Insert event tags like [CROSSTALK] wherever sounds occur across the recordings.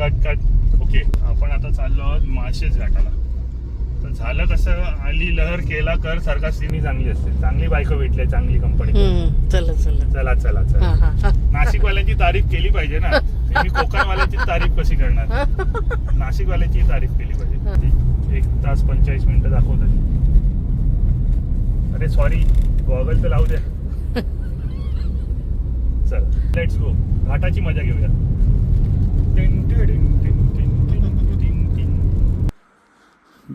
Cut cut okay आपण आता चाललो आहोत माळशेज घाटाला. तर झालं कसं आली लहर केला कर सारखा सिमी चांगली असते. चांगली बायको भेटली चांगली कंपनी हम्म, चला चला. चला चला हा चला. हा हा. नाशिकवाल्यांची तारीफ केली पाहिजे ना. मी कोकणवाल्याची तारीफ कशी करणार? नाशिकवाल्याची तारीफ केली पाहिजे. एक तास पंचेचाळीस मिनिटं दाखवत. आहे अरे सॉरी गॉगल तर लावू द्या. चल लेट्स गो घाटाची मजा घेऊया.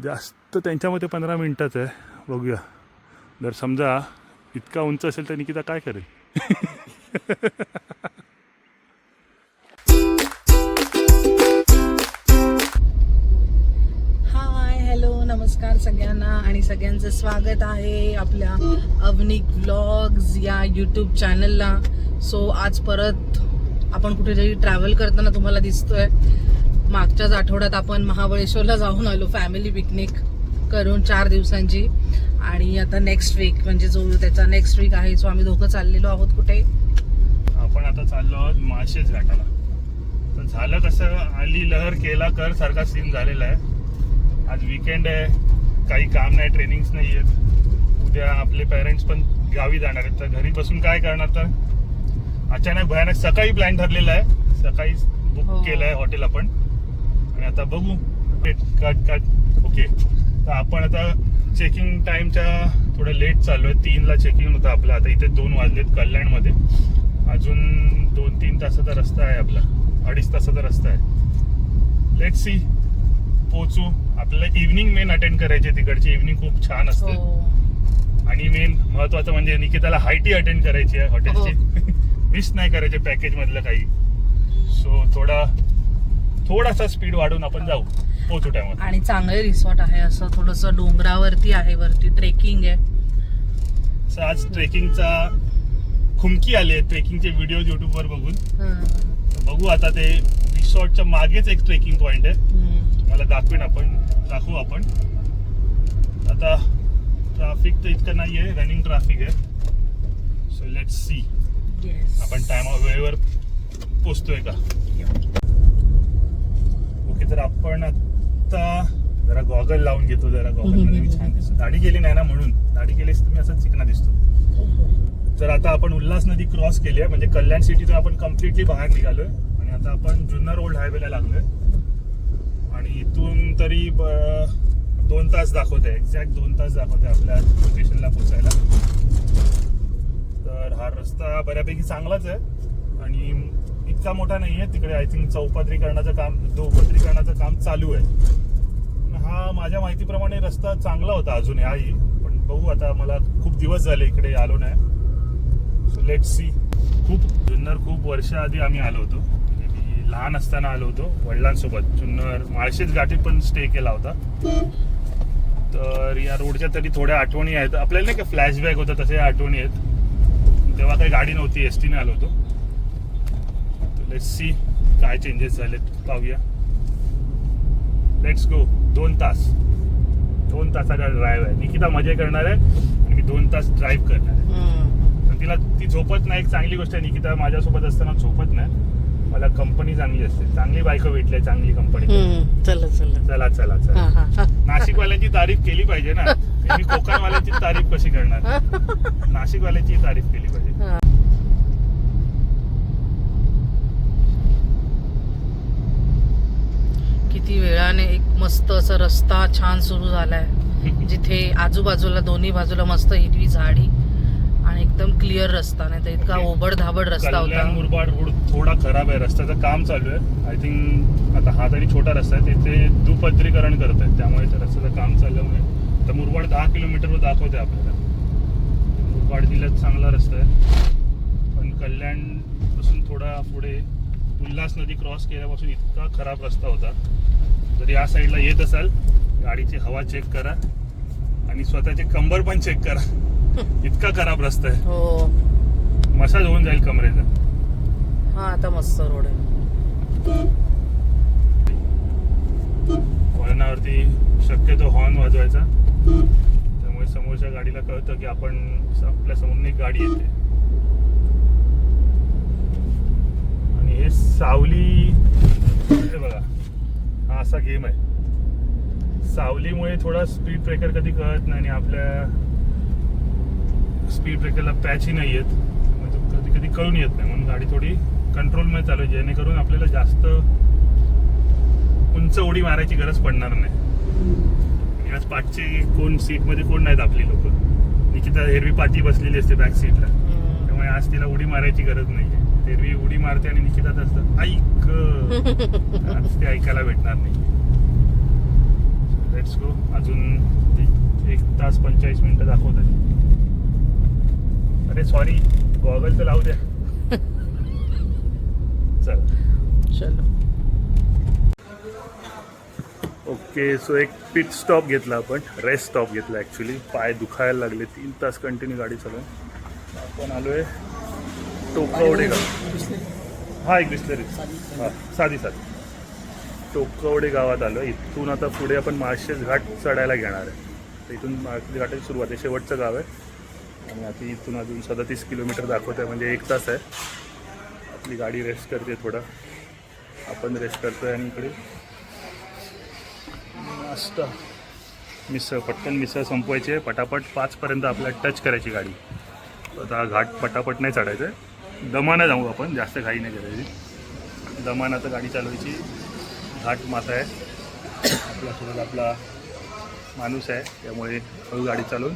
जास्त त्यांच्यामध्ये पंधरा मिनटाचं आहे. बघूया. जर समजा इतका उंच असेल तर निकिता काय करेल? हाय हॅलो नमस्कार सगळ्यांना आणि सगळ्यांचं स्वागत आहे आपल्या अवनिक व्लॉग्स या यूट्यूब चॅनलला सो आज परत आपण कुठेतरी ट्रॅव्हल करताना तुम्हाला दिसतोय. मागच्याच आठवड्यात आपण महाबळेश्वरला जाऊन आलो फॅमिली पिकनिक करून चार दिवसांची. आणि आता नेक्स्ट वीक म्हणजे जो त्याचा नेक्स्ट वीक आहे सो आम्ही दोघं चाललेलो आहोत कुठे? आपण आता चाललो आहोत माळशेज घाटाला. तर झालं कसं आली लहर केला कर सारखा सीन झालेला आहे. आज विकेंड आहे काही काम नाही ट्रेनिंग्स नाही आहेत. उद्या आपले पेरेंट्स पण गावी जाणार आहेत. तर घरी बसून काय करणार तर? अचानक भयानक सकाळी प्लॅन ठरलेला आहे. सकाळी हो. बुक केलं आहे हॉटेल आपण. आणि आता बघू. कट कट ओके तर आपण आता चेकिंग टाईमच्या थोडं लेट चालू आहे तीनला चेकिंग होतं आपलं. आता इथे दोन वाजलेत कल्याणमध्ये. अजून दोन तीन तासाचा रस्ता आहे आपला. अडीच तासाचा रस्ता आहे. लेट सी पोचू आपल्याला इव्हनिंग मेन अटेंड करायची आहे तिकडची. इव्हनिंग खूप छान असते. हो. आणि मेन महत्वाचं म्हणजे निकिताला हायटी अटेंड करायची आहे हॉटेलची मिस नाही करायचे पॅकेज मधलं काही. सो थोडा थोडासा स्पीड वाढवून आपण जाऊ पोचू टायमात आणि चांगले रिसॉर्ट आहे असं थोडंसं डोंगरावरती आहे वरती ट्रेकिंग आहे. सो आज ट्रेकिंगचा खुमकी आली आहे ट्रेकिंगचे व्हिडिओ युट्यूबवर बघून. बघू आता ते रिसॉर्टच्या मागेच एक ट्रेकिंग पॉइंट आहे. मला दाखवेन आपण दाखवू आपण. आता ट्राफिक तर इतकं नाही आहे रनिंग ट्राफिक आहे. So let see. आपण टाइम वेळेवर पोचतोय का? ओके तर आपण आता जरा गॉगल लावून घेतो जरा गॉगलमध्ये मी छान दिसतो. दाढी केली नाही ना म्हणून. दाढी केलीस तर मी असं चिकना दिसतो. तर आता आपण उल्हास नदी क्रॉस केली आहे. म्हणजे कल्याण सिटीतून आपण कम्प्लिटली बाहेर निघालोय. आणि आता आपण जुन्नर ओल्ड हायवेला लागलोय. आणि इथून तरी ब- दोन तास दाखवते. एक्झॅक्ट दोन तास दाखवते आपल्या लोकेशनला पोचायला. तर हा रस्ता बऱ्यापैकी चांगलाच आहे. आणि इतका मोठा नाही आहे. तिकडे आय थिंक चौपदरीकरणाचं काम चौपदरीकरणाचं काम चालू आहे. हा माझ्या माहितीप्रमाणे रस्ता चांगला होता अजून हाही पण बघू आता मला खूप दिवस झाले इकडे आलो नाही. सो लेट सी खूप जुन्नर खूप वर्षाआधी आम्ही आलो होतो. म्हणजे मी लहान असताना आलो होतो वडिलांसोबत. जुन्नर माळशेज घाटी पण स्टे केला होता. तर या रोडच्या तरी थोड्या आठवणी आहेत. आपल्याला नाही का फ्लॅशबॅक होतं तसे आठवणी आहेत. तेव्हा काही गाडी नव्हती एस टीने आलो होतो. लेट्स सी काय चेंजेस झालेत पाहूया. लेट्स गो दोन तास. दोन तासाचा ड्राईव्ह आहे. निकिता मजा करणार आहे आणि मी दोन तास ड्राईव्ह करणार आहे. हं. पण तिला ती झोपत नाही. एक चांगली गोष्ट आहे निकिता माझ्यासोबत असताना झोपत नाही. मला कंपनी चांगली असते. चांगली बायको भेटली चांगली कंपनी. चला चला. चला चला नाशिकवाल्यांची तारीफ केली पाहिजे ना. [LAUGHS] मी कोकणवाल्यांची तारीफ कशी करणार? [LAUGHS] नाशिकवाल्यांची तारीफ केली पाहिजे. किती वेळाने एक मस्त असा रस्ता छान सुरू झालाय. [LAUGHS] जिथे आजूबाजूला दोन्ही बाजूला मस्त हिरवी झाडी आणि एकदम क्लिअर रस्ता. नाही तर इतका. ओबड धाबड रस्ता होता. मुरबाड रोड थोडा खराब आहे. रस्त्याचं काम चालू आहे. आय थिंक आता हा तरी छोटा रस्ता आहे. तिथे दुपत्रीकरण करत आहेत. त्यामुळे त्या रस्त्याचं काम चालल्यामुळे. तर मुरबाड दहा किलोमीटरवर दाखवते आपल्याला मुरबाड जिल्ह्यात चांगला रस्ता आहे. पण कल्याणपासून थोडा पुढे उल्हास नदी क्रॉस केल्यापासून इतका खराब रस्ता होता. जर या साईडला येत असाल गाडीची हवा चेक करा आणि स्वतःचे कंबर पण चेक करा. इतका खराब रस्ता आहे. हो. मसाज होऊन जाईल कमरेचा. हा आता मस्त रोड आहे. कळतं की आपण आपल्या समोरून एक गाडी येते. आणि हे सावली हे बघा असा गेम आहे. सावलीमुळे थोडा स्पीड ब्रेकर कधी कळत नाही आणि आपल्या स्पीड ब्रेकरला पॅचही नाही येत. म्हणजे कधी कधी कळून येत नाही. म्हणून गाडी थोडी कंट्रोलमध्ये चालू आहे. जेणेकरून आपल्याला जास्त उंच उडी मारायची गरज पडणार नाही. आज पाठचे कोण सीटमध्ये कोण नाहीत आपली लोक. निकिता हिरवी पाठी बसलेली असते बॅक सीटला. त्यामुळे आज तिला उडी मारायची गरज नाहीये. हिरवी उडी मारते आणि निकितात असतं. ऐक. [LAUGHS] आज ते ऐकायला भेटणार नाही. लेट्स गो अजून एक- एक तास पंचेचाळीस मिनिटं दाखवत आहे. अरे सॉरी गॉगल तर लावू द्या. [LAUGHS] चल. चलो. ओके सो एक पिट स्टॉप घेतला आपण रेस्ट स्टॉप घेतला ॲक्च्युली पाय दुखायला लागले तीन तास कंटिन्यू गाडी चालवून. आपण आलोय टोकवडे गाव हा एक बिस्लरी. हा साधी साधी. टोकवडे गावात आलो इथून आता पुढे आपण माळशेज घाट चढायला घेणार आहे. तर इथून माळशेज घाटाची सुरुवात आहे. शेवटचं गाव आहे. आणि आता इथून अजून सदतीस किलोमीटर दाखवत आहे म्हणजे एक तास आहे. आपली गाडी रेस्ट करते थोडा. आपण रेस्ट करतोय आणि इकडे नाश्ता मिसळ पटकन मिसळ संपवायची आहे. पटापट पाचपर्यंत आपल्याला टच करायची गाडी. आता घाट पटापट नाही चढायचं आहे. दमानं जाऊ आपण जास्त घाई नाही करायची. दमानं आता गाडी चालवायची. घाट माता आहे. आपल्यासोबत आपला माणूस आहे. त्यामुळे हळू गाडी चालवून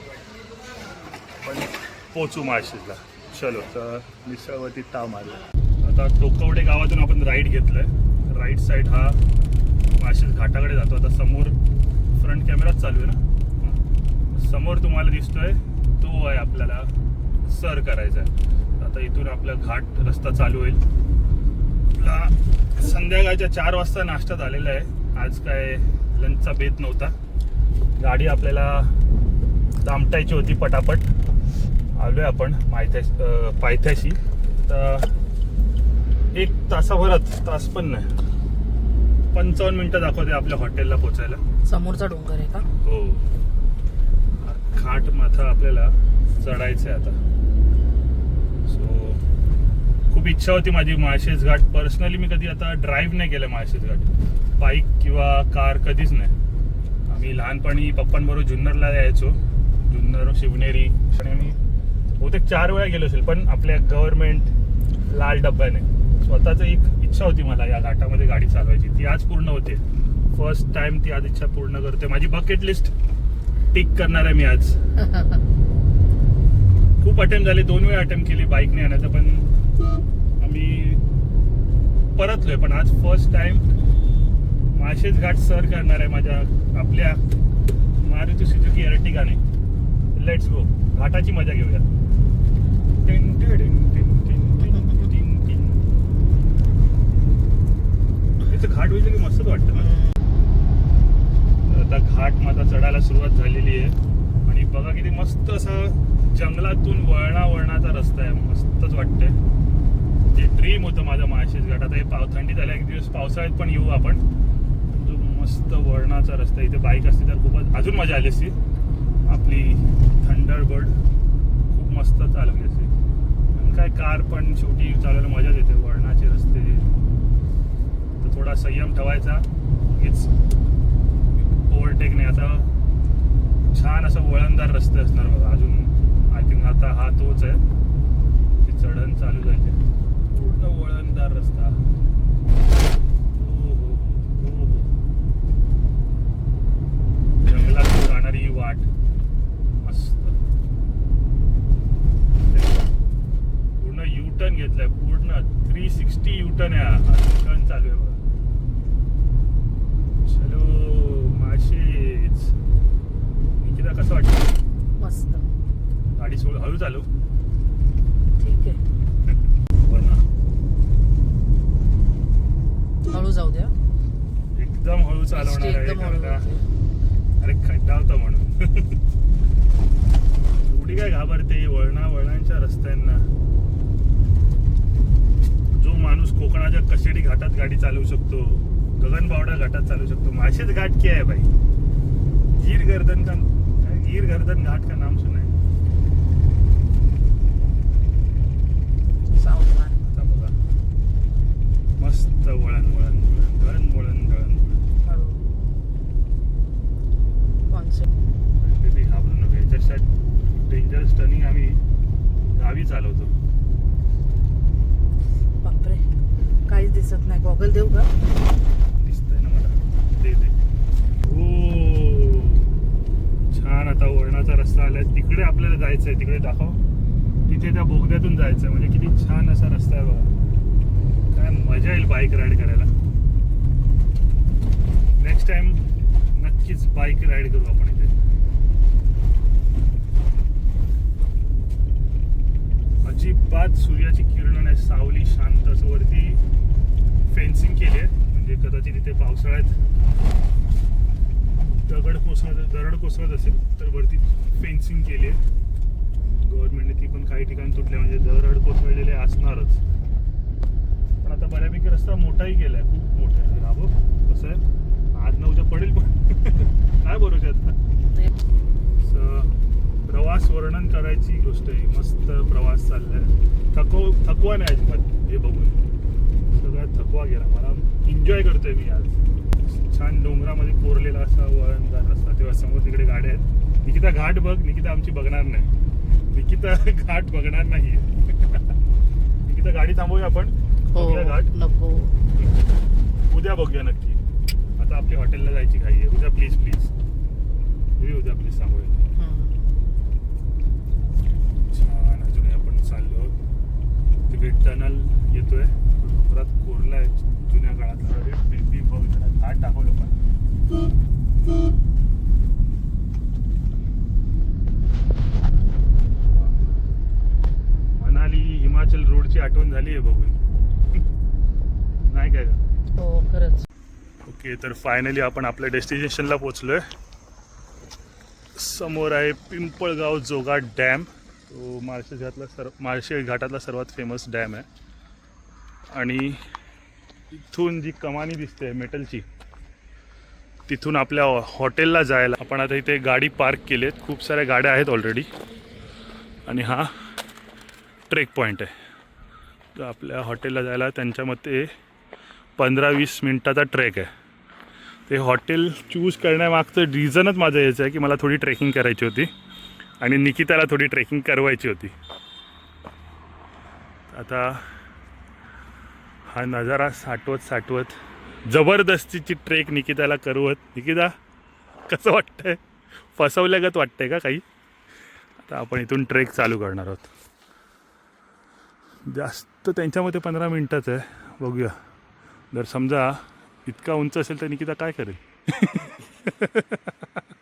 पण पोचू माळशेजला चलो तर मिसळवरती ताव मारला आता टोकवडे गावातून आपण राईट घेतलं आहे राईट साईड हा माळशेज घाटाकडे जातो. आता समोर फ्रंट कॅमेराच चालू आहे ना? समोर तुम्हाला दिसतोय तो आहे आपल्याला सर करायचा आहे. आता इथून आपला घाट रस्ता चालू होईल. आपला संध्याकाळच्या चार वाजता नाश्ता झालेला आहे. आज काय लंचचा बेत नव्हता. गाडी आपल्याला दामटायची होती पटापट. आलोय आपण मायथ्या पायथ्याशी. तर एक तासाभरात तास पण नाही. पंचावन्न मिनटं दाखवते आपल्या हॉटेलला पोचायला. समोरचा डोंगर आहे का? हो. खाट माथा आपल्याला चढायचं आहे आता. सो खूप इच्छा होती माझी माळशेज घाट. पर्सनली मी कधी आता ड्राईव्ह नाही केलं माळशेज घाट. बाईक किंवा कार कधीच नाही. आम्ही लहानपणी पप्पांबरोबर जुन्नरला यायचो. जुन्नर शिवनेरी आणि आम्ही बहुतेक चार वेळा गेलो असेल पण आपल्या गव्हर्नमेंट लाल डब्याने. स्वतःच एक इच्छा होती मला या घाटामध्ये गाडी चालवायची. ती आज पूर्ण होते. फर्स्ट टाइम ती आज इच्छा पूर्ण करते. माझी बकेट लिस्ट टिक करणार आहे मी आज. [LAUGHS] खूप अटेम्प्ट झाले. दोन वेळा अटेम्प्ट केली बाईकने आणायचं पण आम्ही परतलोय. पण आज फर्स्ट टाइम माळशेज घाट सर करणार आहे माझ्या आपल्या मारुती सुझुकी एर्टिगाने लेट्स गो घाटाची मजा घेऊया. घाट होईल की मस्तच वाटतं ना? आता घाट माझा चढायला सुरुवात झालेली आहे. आणि बघा किती मस्त असं जंगलातून वळणा वळणाचा रस्ता आहे. मस्तच वाटतंय. ते ड्रीम होतं माझं माळशेज घाट. आता हे पाव थंडीत आल्या एक दिवस पावसाळ्यात पण येऊ आपण. जो मस्त वळणाचा रस्ता इथे बाईक असते तर खूपच अजून मजा आली असती. आपली थंडर बर्ड खूप मस्त चालवली असते. आणि काय कार पण शेवटी चालवायला मजाच येते. वळणाचे रस्ते. तर थोडा संयम ठेवायचा. हेच. ओव्हरटेक नाही आता छान असं वळणदार रस्ते असणार बघा. अजून आय थिंक आता हा तोच आहे. ती चढण चालू झाली. पूर्ण वळणदार रस्ता हो, हो, हो, हो, हो. जंगलात जाणारी ही वाट मस्त पूर्ण यू टर्न घेतलाय पूर्ण थ्री सिक्स्टी यू टर्न आहे टर्न चालू आहे बघा चलो माशेच निकिता कसं वाटतं मस्त गाडी सोड हळू चालू. ठीक आहे. हळू जाऊ द्या. एकदम हळू चालवणार आहे एकदम हळू का-. अरे खड्डा होता म्हणून. एवढी काय घाबरते वळणा वळणांच्या रस्त्यांना. जो माणूस कोकणाच्या कशेडी घाटात गाडी चालवू शकतो गगनबावडा घाटात चालवू शकतो माशेच घाट क्या है भाई गिर गर्दन का? गिर गर्दन घाट का नाम सुना है सावधान आता बघा मस्त वळण वळण वळण दळण वळण दळण वळण. हळू दिसत नाही गॉगल देऊ का दिसतंय ना मला दे दे हो छान आता वळणाचा रस्ता आलाय तिकडे आपल्याला जायचं आहे तिकडे दाखव. तिथे त्या बोगद्यातून जायचं आहे म्हणजे किती छान असा रस्ता आहे बघा. काय मजा येईल बाईक राईड करायला. नेक्स्ट टाइम नक्कीच बाईक राईड करू आपण इथे. अजिबात सूर्याची किरण नाही सावली शांत असं वरती फेन्सिंग केली आहे. म्हणजे कदाचित इथे पावसाळ्यात दगड कोसळत दरड कोसळत असेल तर वरती फेन्सिंग केली आहे. गव्हर्नमेंटने ती पण काही ठिकाणी तुटल्या म्हणजे दरड कोसळलेले असणारच. पण आता बऱ्यापैकी रस्ता मोठाही केलाय खूप मोठा आहे. राबो बघ कसं आहे? आज न उद्या पडेल पण. [LAUGHS] काय बोलू आता असं प्रवास वर्णन करायची गोष्ट आहे. मस्त प्रवास चाललाय. थकव थकवा नाही अजिबात हे बघून. सगळा थकवा गेला. मला एन्जॉय करतोय मी आज. छान डोंगरामध्ये कोरलेला असा वळणदार रस्ता तेव्हा समोर तिकडे गाड्या आहेत. निकिता घाट बघ निकिता आमची बघणार नाही. निकिता [LAUGHS] घाट बघणार नाही [LAUGHS] निकिता गाडी थांबवूया आपण. हो घाट. नको. उद्या बघूया नक्की. आता आपली हॉटेलला जायची घाई आहे. उद्या प्लीज प्लीज तुम्ही उद्या प्लीज हम्म. छान अजूनही आपण चाललो. तिकडे टनल येतोय. डोंगरात कोरलाय जुन्या काळात अरे बेबी बघ जरा घाट दाखवलं पण मनाली हिमाचल रोडची आठवण झाली आहे बघून नाही काय का हो खरंच ओके तर फायनली आपण आपल्या डेस्टिनेशनला पोचलोय समोर आहे पिंपळगाव जोगा डॅम. तो माळशे घाटला सर्व माळशे घाटातला सर्वात फेमस डॅम आहे. आणि इथून जी कमानी दिसते मेटलची तिथून आपल्या हॉटेलला जायला आपण आता इथे गाडी पार्क केली आहेत खूप साऱ्या गाड्या आहेत ऑलरेडी आणि हा ट्रेक पॉईंट आहे. तर आपल्या हॉटेलला जायला त्यांच्या मते पंधरा वीस मिनटाचा ट्रेक आहे. ते हॉटेल चूज करण्यामागचं रिझनच माझं याचं आहे की मला थोडी ट्रेकिंग करायची होती. आणि निकिताला थोडी ट्रेकिंग करवायची होती. आता हा नजारा साठवत साठवत जबरदस्तीची ट्रेक निकिताला करवत. निकिता कसं वाटतंय? फसवल्यागत वाटतंय का काही? आता आपण इथून ट्रेक चालू करणार आहोत. जास्त त्यांच्यामध्ये पंधरा मिनटाचं आहे. बघूया. जर समजा इतका उंच असेल तर निकिता काय करेल? [LAUGHS]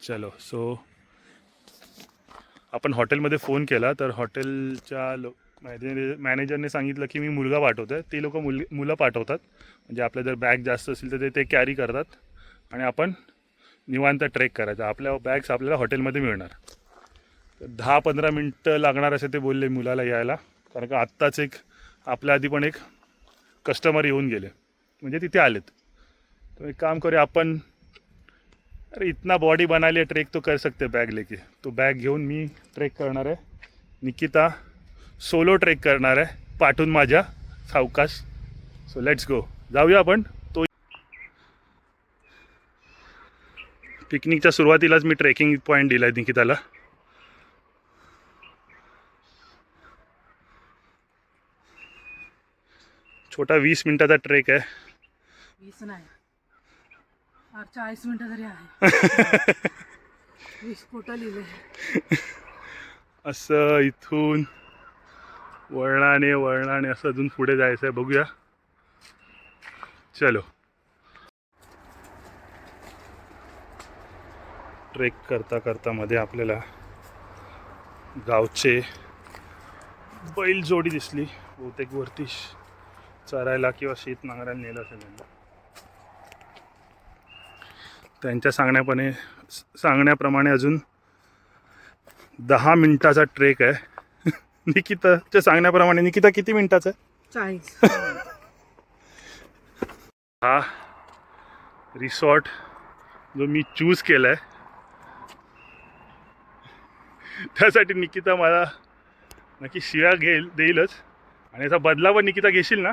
चलो सो आपण हॉटेलमध्ये फोन केला तर हॉटेलच्या लो मॅनेजर मॅनेजरने सांगितलं की मी मुलगा पाठवतो आहे ते लोक मुल मुलं पाठवतात. म्हणजे आपल्या जर बॅग जास्त असतील तर ते ते कॅरी करतात. आणि आपण निवांत ट्रेक करायचा. आपल्या बॅग्स आपल्याला हॉटेलमध्ये मिळणार. तर दहा पंधरा मिनटं लागणार असे ते बोलले मुलाला यायला. कारण का आत्ताच एक आपल्या आधी पण एक कस्टमर येऊन गेले. म्हणजे तिथे आलेत. तो एक काम करूया आपण अरे इतना बॉडी बनायली ट्रेक तो कर सकते बॅग लेके. तो बॅग घेऊन मी ट्रेक करणार आहे. निकिता सोलो ट्रेक करणार आहे. पाठवून माझ्या सावकाश. सो लेट्स गो जाऊया आपण. तो पिकनिकच्या सुरुवातीलाच मी ट्रेकिंग पॉईंट दिला आहे निकिताला. छोटा वीस मिनिटाचा ट्रेक आहे. वीस नाही. चाळीस मिनिटं तरी आहे. वीस फोटो लिहिले. असं इथून वळणाने वळणाने असं अजून पुढे जायचं आहे. बघूया. चलो. ट्रेक करता करता मध्ये आपल्याला गावचे बैल जोडी दिसली. बहुतेक वरती श- चरायला किंवा शेत नांगरायला नेलं असेल त्यांना त्यांच्या सांगण्यापणे सांगण्याप्रमाणे अजून दहा मिनिटाचा ट्रेक आहे. [LAUGHS] निकिताच्या सांगण्याप्रमाणे निकिता किती मिनिटाचा आहे? [LAUGHS] हा रिसॉर्ट जो मी चूज केला आहे त्यासाठी निकिता मला नक्की शिव्या घेईल देईलच. आणि याचा बदला पण निकिता घेशील ना?